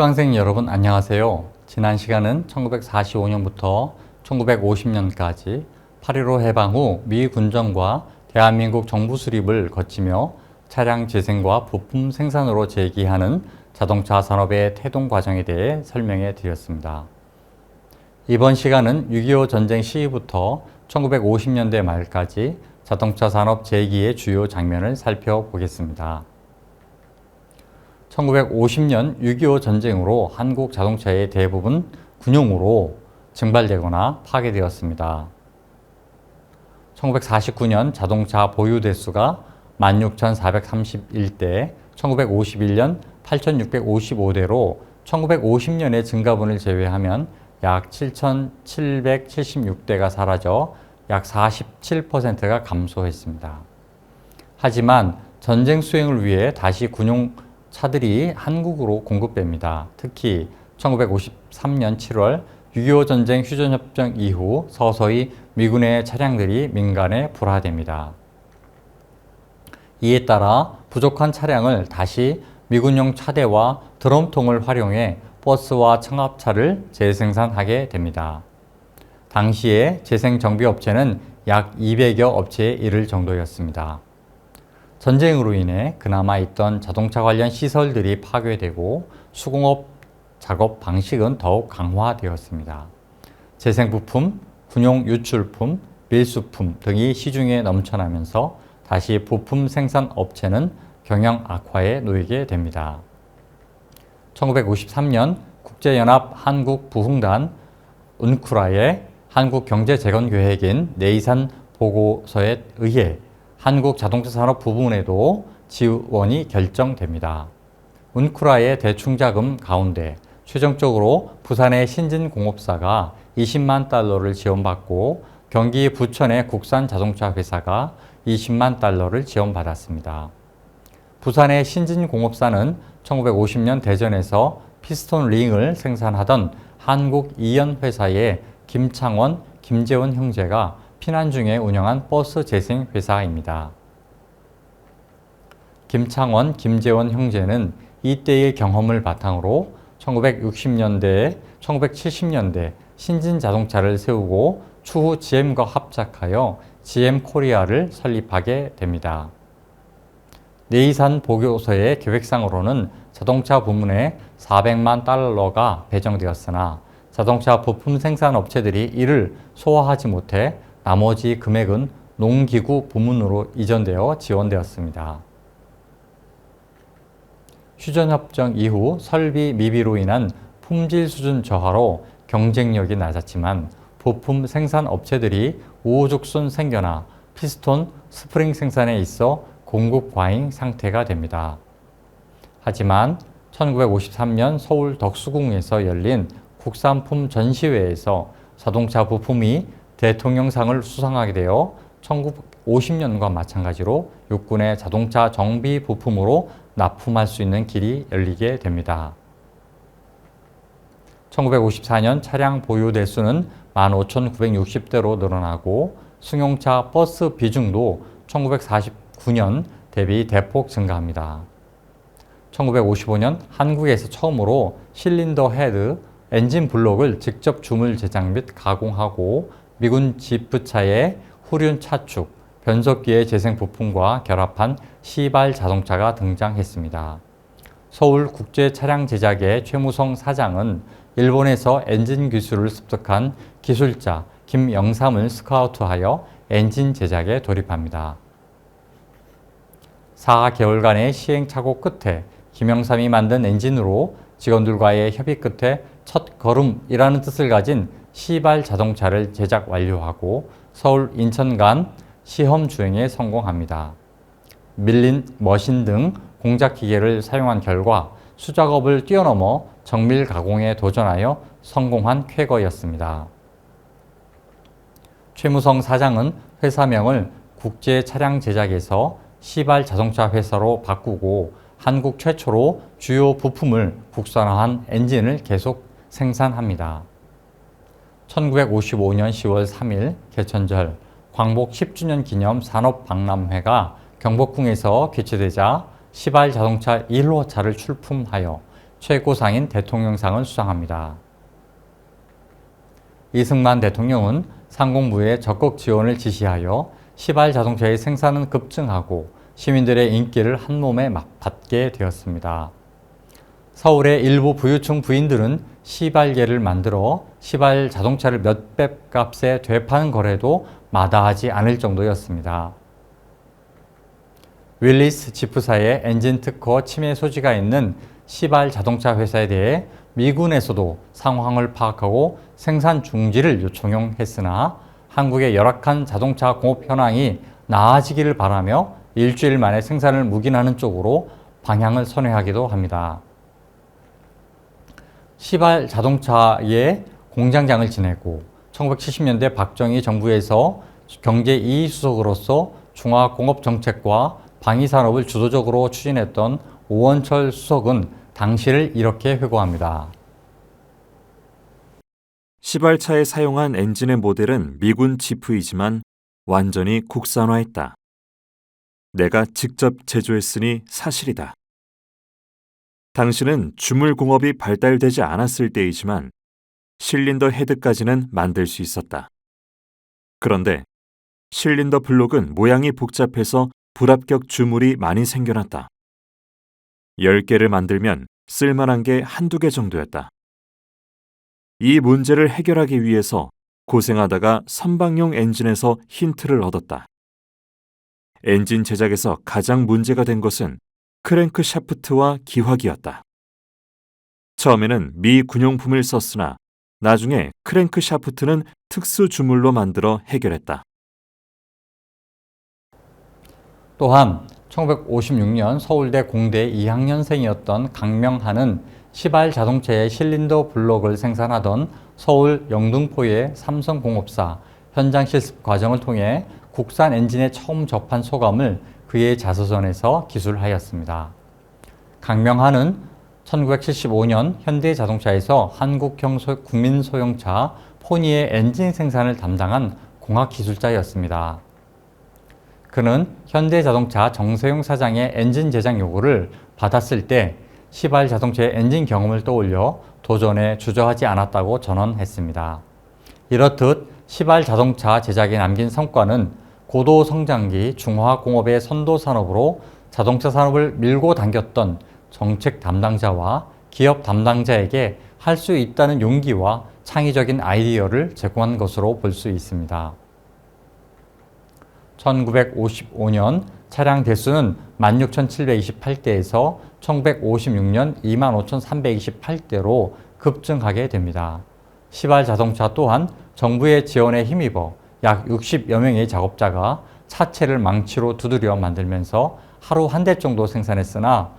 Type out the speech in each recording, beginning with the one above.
수강생 여러분 안녕하세요. 지난 시간은 1945년부터 1950년까지 8.15 해방 후 미 군정과 대한민국 정부 수립을 거치며 차량 재생과 부품 생산으로 재기하는 자동차 산업의 태동 과정에 대해 설명해 드렸습니다. 이번 시간은 6.25 전쟁 시기부터 1950년대 말까지 자동차 산업 재기의 주요 장면을 살펴보겠습니다. 1950년 6.25 전쟁으로 한국 자동차의 대부분 군용으로 증발되거나 파괴되었습니다. 1949년 자동차 보유 대수가 16,431대, 1951년 8,655대로 1950년의 증가분을 제외하면 약 7,776대가 사라져 약 47%가 감소했습니다. 하지만 전쟁 수행을 위해 다시 군용 차들이 한국으로 공급됩니다. 특히 1953년 7월 6.25 전쟁 휴전협정 이후 서서히 미군의 차량들이 민간에 불화됩니다. 이에 따라 부족한 차량을 다시 미군용 차대와 드럼통을 활용해 버스와 청합차를 재생산하게 됩니다. 당시에 재생정비업체는 약 200여 업체에 이를 정도였습니다. 전쟁으로 인해 그나마 있던 자동차 관련 시설들이 파괴되고 수공업 작업 방식은 더욱 강화되었습니다. 재생부품, 군용 유출품, 밀수품 등이 시중에 넘쳐나면서 다시 부품 생산 업체는 경영 악화에 놓이게 됩니다. 1953년 국제연합 한국부흥단 은쿠라의 한국경제재건계획인 내이산 보고서에 의해 한국 자동차 산업 부분에도 지원이 결정됩니다. 운쿠라의 대충 자금 가운데 최종적으로 부산의 신진 공업사가 20만 달러를 지원받고 경기 부천의 국산 자동차 회사가 20만 달러를 지원받았습니다. 부산의 신진 공업사는 1950년 대전에서 피스톤 링을 생산하던 한국 이연 회사의 김창원, 김재원 형제가 피난 중에 운영한 버스 재생 회사입니다. 김창원, 김재원 형제는 이때의 경험을 바탕으로 1960년대, 1970년대 신진 자동차를 세우고 추후 GM과 합작하여 GM 코리아를 설립하게 됩니다. 네이산 보고서의 계획상으로는 자동차 부문에 400만 달러가 배정되었으나 자동차 부품 생산 업체들이 이를 소화하지 못해 나머지 금액은 농기구 부문으로 이전되어 지원되었습니다. 휴전협정 이후 설비 미비로 인한 품질 수준 저하로 경쟁력이 낮았지만 부품 생산 업체들이 우후죽순 생겨나 피스톤, 스프링 생산에 있어 공급 과잉 상태가 됩니다. 하지만 1953년 서울 덕수궁에서 열린 국산품 전시회에서 자동차 부품이 대통령상을 수상하게 되어 1950년과 마찬가지로 육군의 자동차 정비 부품으로 납품할 수 있는 길이 열리게 됩니다. 1954년 차량 보유 대수는 15,960대로 늘어나고 승용차 버스 비중도 1949년 대비 대폭 증가합니다. 1955년 한국에서 처음으로 실린더 헤드 엔진 블록을 직접 주물 제작 및 가공하고 미군 지프차의 후륜 차축, 변속기의 재생 부품과 결합한 시발 자동차가 등장했습니다. 서울 국제 차량 제작의 최무성 사장은 일본에서 엔진 기술을 습득한 기술자 김영삼을 스카우트하여 엔진 제작에 돌입합니다. 4개월간의 시행착오 끝에 김영삼이 만든 엔진으로 직원들과의 협의 끝에 첫 걸음이라는 뜻을 가진 시발 자동차를 제작 완료하고 서울 인천 간 시험 주행에 성공합니다. 밀린 머신 등 공작 기계를 사용한 결과 수작업을 뛰어넘어 정밀 가공에 도전하여 성공한 쾌거였습니다. 최무성 사장은 회사명을 국제 차량 제작에서 시발 자동차 회사로 바꾸고 한국 최초로 주요 부품을 국산화한 엔진을 계속 생산합니다. 1955년 10월 3일 개천절 광복 10주년 기념 산업박람회가 경복궁에서 개최되자 시발 자동차 1호차를 출품하여 최고상인 대통령상을 수상합니다. 이승만 대통령은 상공부에 적극 지원을 지시하여 시발 자동차의 생산은 급증하고 시민들의 인기를 한 몸에 받게 되었습니다. 서울의 일부 부유층 부인들은 시발계를 만들어 시발 자동차를 몇백 값에 되파는 거래도 마다하지 않을 정도였습니다. 윌리스 지프사의 엔진 특허 침해 소지가 있는 시발 자동차 회사에 대해 미군에서도 상황을 파악하고 생산 중지를 요청했으나 한국의 열악한 자동차 공업 현황이 나아지기를 바라며 일주일 만에 생산을 묵인하는 쪽으로 방향을 선회하기도 합니다. 시발 자동차의 공장장을 지내고 1970년대 박정희 정부에서 경제 이수석으로서 중화공업 정책과 방위산업을 주도적으로 추진했던 오원철 수석은 당시를 이렇게 회고합니다. 시발차에 사용한 엔진의 모델은 미군 지프이지만 완전히 국산화했다. 내가 직접 제조했으니 사실이다. 당시는 주물 공업이 발달되지 않았을 때이지만 실린더 헤드까지는 만들 수 있었다. 그런데 실린더 블록은 모양이 복잡해서 불합격 주물이 많이 생겨났다. 10개를 만들면 쓸만한 게 한두 개 정도였다. 이 문제를 해결하기 위해서 고생하다가 선박용 엔진에서 힌트를 얻었다. 엔진 제작에서 가장 문제가 된 것은 크랭크 샤프트와 기화기였다. 처음에는 미 군용품을 썼으나 나중에 크랭크 샤프트는 특수 주물로 만들어 해결했다. 또한 1956년 서울대 공대 2학년생이었던 강명하는 시발 자동차의 실린더 블록을 생산하던 서울 영등포의 삼성공업사 현장 실습 과정을 통해 국산 엔진에 처음 접한 소감을 그의 자서전에서 기술하였습니다. 강명하는 1975년 현대자동차에서 한국형 소, 국민 소형차 포니의 엔진 생산을 담당한 공학 기술자였습니다. 그는 현대자동차 정세용 사장의 엔진 제작 요구를 받았을 때 시발 자동차의 엔진 경험을 떠올려 도전에 주저하지 않았다고 전언했습니다. 이렇듯 시발 자동차 제작에 남긴 성과는 고도 성장기 중화공업의 선도 산업으로 자동차 산업을 밀고 당겼던 정책 담당자와 기업 담당자에게 할 수 있다는 용기와 창의적인 아이디어를 제공한 것으로 볼 수 있습니다. 1955년 차량 대수는 16,728대에서 1956년 25,328대로 급증하게 됩니다. 시발 자동차 또한 정부의 지원에 힘입어 약 60여 명의 작업자가 차체를 망치로 두드려 만들면서 하루 한 대 정도 생산했으나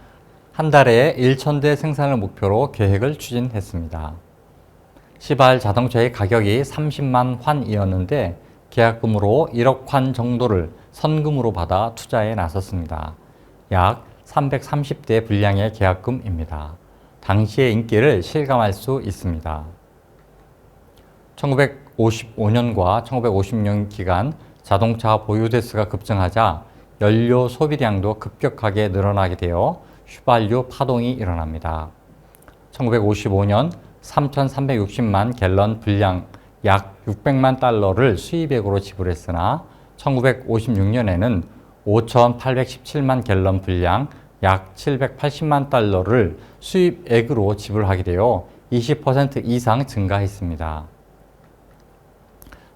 한 달에 1,000대 생산을 목표로 계획을 추진했습니다. 시발 자동차의 가격이 30만 환이었는데 계약금으로 1억 환 정도를 선금으로 받아 투자에 나섰습니다. 약 330대 분량의 계약금입니다. 당시의 인기를 실감할 수 있습니다. 1955년과 1956년 기간 자동차 보유 대수가 급증하자 연료 소비량도 급격하게 늘어나게 되어 휘발유 파동이 일어납니다. 1955년 3,360만 갤런 분량 약 600만 달러를 수입액으로 지불했으나 1956년에는 5,817만 갤런 분량 약 780만 달러를 수입액으로 지불하게 되어 20% 이상 증가했습니다.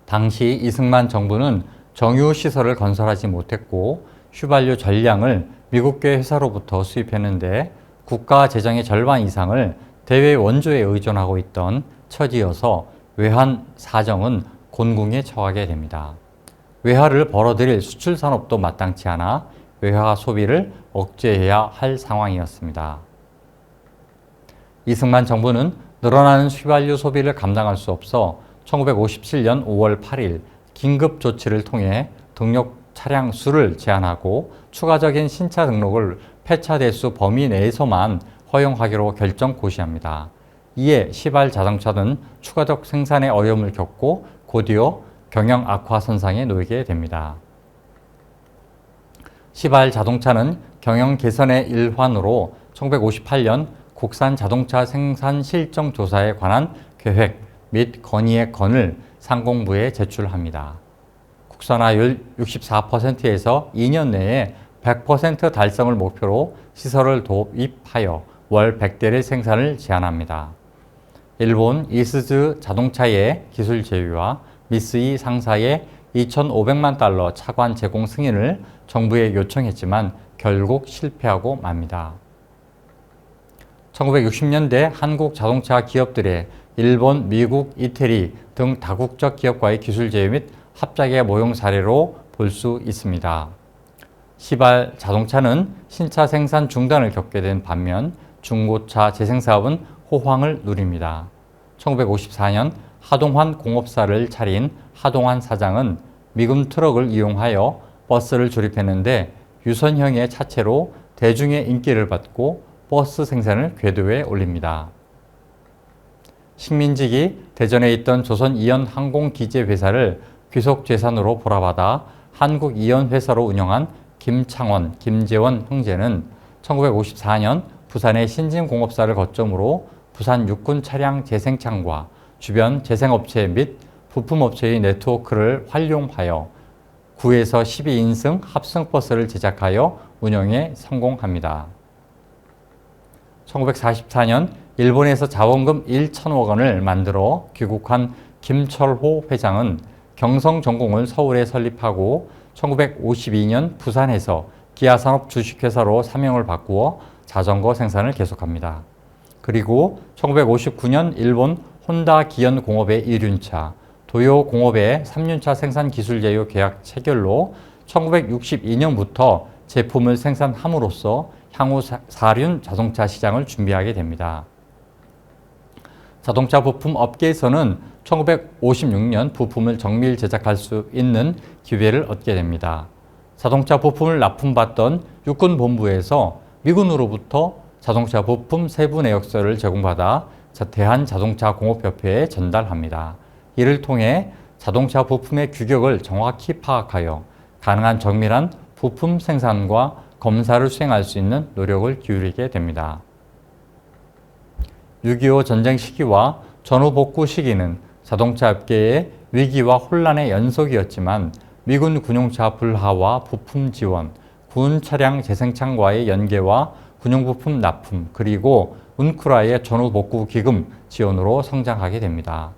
당시 이승만 정부는 정유 시설을 건설하지 못했고 휘발유 전량을 미국계 회사로부터 수입했는데 국가 재정의 절반 이상을 대외 원조에 의존하고 있던 처지여서 외환 사정은 곤궁에 처하게 됩니다. 외화를 벌어들일 수출 산업도 마땅치 않아 외화 소비를 억제해야 할 상황이었습니다. 이승만 정부는 늘어나는 휘발유 소비를 감당할 수 없어 1957년 5월 8일 긴급 조치를 통해 등록 차량 수를 제한하고 추가적인 신차 등록을 폐차 대수 범위 내에서만 허용하기로 결정 고시합니다. 이에 시발 자동차는 추가적 생산에 어려움을 겪고 곧이어 경영 악화 선상에 놓이게 됩니다. 시발 자동차는 경영 개선의 일환으로 1958년 국산 자동차 생산 실정 조사에 관한 계획 및 건의의 건을 상공부에 제출합니다. 국산화율 64%에서 2년 내에 100% 달성을 목표로 시설을 도입하여 월 100대를 생산을 제한합니다. 일본 이스즈 자동차의 기술 제휴와 미쓰이 상사의 2,500만 달러 차관 제공 승인을 정부에 요청했지만 결국 실패하고 맙니다. 1960년대 한국 자동차 기업들의 일본, 미국, 이태리 등 다국적 기업과의 기술 제휴 및 합작의 모형 사례로 볼 수 있습니다. 시발 자동차는 신차 생산 중단을 겪게 된 반면 중고차 재생 사업은 호황을 누립니다. 1954년 하동환 공업사를 차린 하동환 사장은 미군 트럭을 이용하여 버스를 조립했는데 유선형의 차체로 대중의 인기를 받고 버스 생산을 궤도에 올립니다. 식민지기 대전에 있던 조선 이연 항공기재 회사를 귀속 재산으로 몰아받아 한국 이연 회사로 운영한 김창원, 김재원 형제는 1954년 부산의 신진공업사를 거점으로 부산 육군 차량 재생창과 주변 재생업체 및 부품업체의 네트워크를 활용하여 9에서 12인승 합승버스를 제작하여 운영에 성공합니다. 1944년 일본에서 자원금 1천억 원을 만들어 귀국한 김철호 회장은 경성전공을 서울에 설립하고 1952년 부산에서 기아산업 주식회사로 사명을 바꾸어 자전거 생산을 계속합니다. 그리고 1959년 일본 혼다 기현 공업의 1륜차, 도요 공업의 3륜차 생산 기술 제휴 계약 체결로 1962년부터 제품을 생산함으로써 향후 4륜 자동차 시장을 준비하게 됩니다. 자동차 부품 업계에서는 1956년 부품을 정밀 제작할 수 있는 기회를 얻게 됩니다. 자동차 부품을 납품받던 육군본부에서 미군으로부터 자동차 부품 세부 내역서를 제공받아 대한자동차공업협회에 전달합니다. 이를 통해 자동차 부품의 규격을 정확히 파악하여 가능한 정밀한 부품 생산과 검사를 수행할 수 있는 노력을 기울이게 됩니다. 6.25 전쟁 시기와 전후 복구 시기는 자동차 업계의 위기와 혼란의 연속이었지만 미군 군용차 불하와 부품 지원, 군 차량 재생창과의 연계와 군용부품 납품, 그리고 운크라의 전후 복구 기금 지원으로 성장하게 됩니다.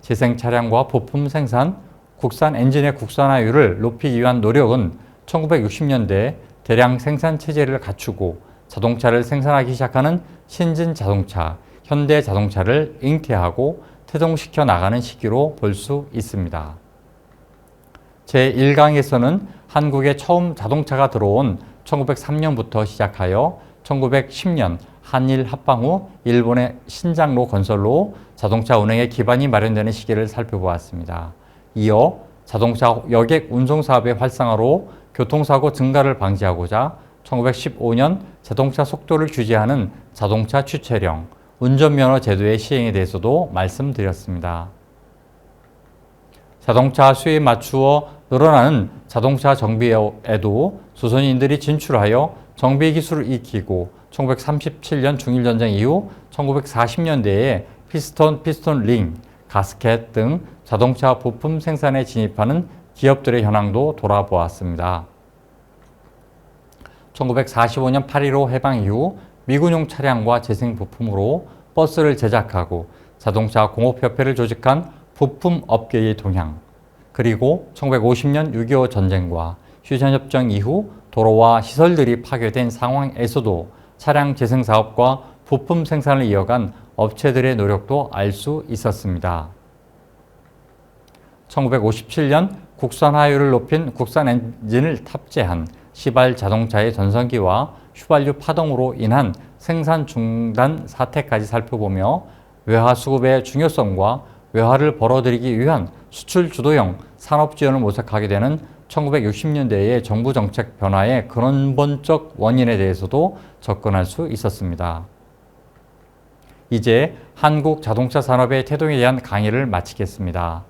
재생 차량과 부품 생산, 국산 엔진의 국산화율을 높이기 위한 노력은 1960년대 대량 생산 체제를 갖추고 자동차를 생산하기 시작하는 신진 자동차, 현대 자동차를 잉태하고 태동시켜 나가는 시기로 볼 수 있습니다. 제1강에서는 한국에 처음 자동차가 들어온 1903년부터 시작하여 1910년 한일 합방 후 일본의 신장로 건설로 자동차 운행의 기반이 마련되는 시기를 살펴보았습니다. 이어 자동차 여객 운송 사업의 활성화로 교통사고 증가를 방지하고자 1915년 자동차 속도를 규제하는 자동차 추체령, 운전면허 제도의 시행에 대해서도 말씀드렸습니다. 자동차 수요에 맞추어 늘어나는 자동차 정비에도 조선인들이 진출하여 정비 기술을 익히고 1937년 중일전쟁 이후 1940년대에 피스톤, 피스톤 링, 가스켓 등 자동차 부품 생산에 진입하는 기업들의 현황도 돌아보았습니다. 1945년 8.15 해방 이후 미군용 차량과 재생 부품으로 버스를 제작하고 자동차 공업협회를 조직한 부품 업계의 동향, 그리고 1950년 6.25 전쟁과 휴전협정 이후 도로와 시설들이 파괴된 상황에서도 차량 재생 사업과 부품 생산을 이어간 업체들의 노력도 알 수 있었습니다. 1957년 국산화율을 높인 국산 엔진을 탑재한 시발 자동차의 전성기와 휘발유 파동으로 인한 생산 중단 사태까지 살펴보며 외화 수급의 중요성과 외화를 벌어들이기 위한 수출 주도형 산업 지원을 모색하게 되는 1960년대의 정부 정책 변화의 근원적 원인에 대해서도 접근할 수 있었습니다. 이제 한국 자동차 산업의 태동에 대한 강의를 마치겠습니다.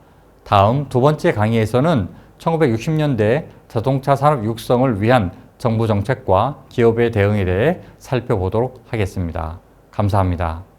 다음 두 번째 강의에서는 1960년대 자동차 산업 육성을 위한 정부 정책과 기업의 대응에 대해 살펴보도록 하겠습니다. 감사합니다.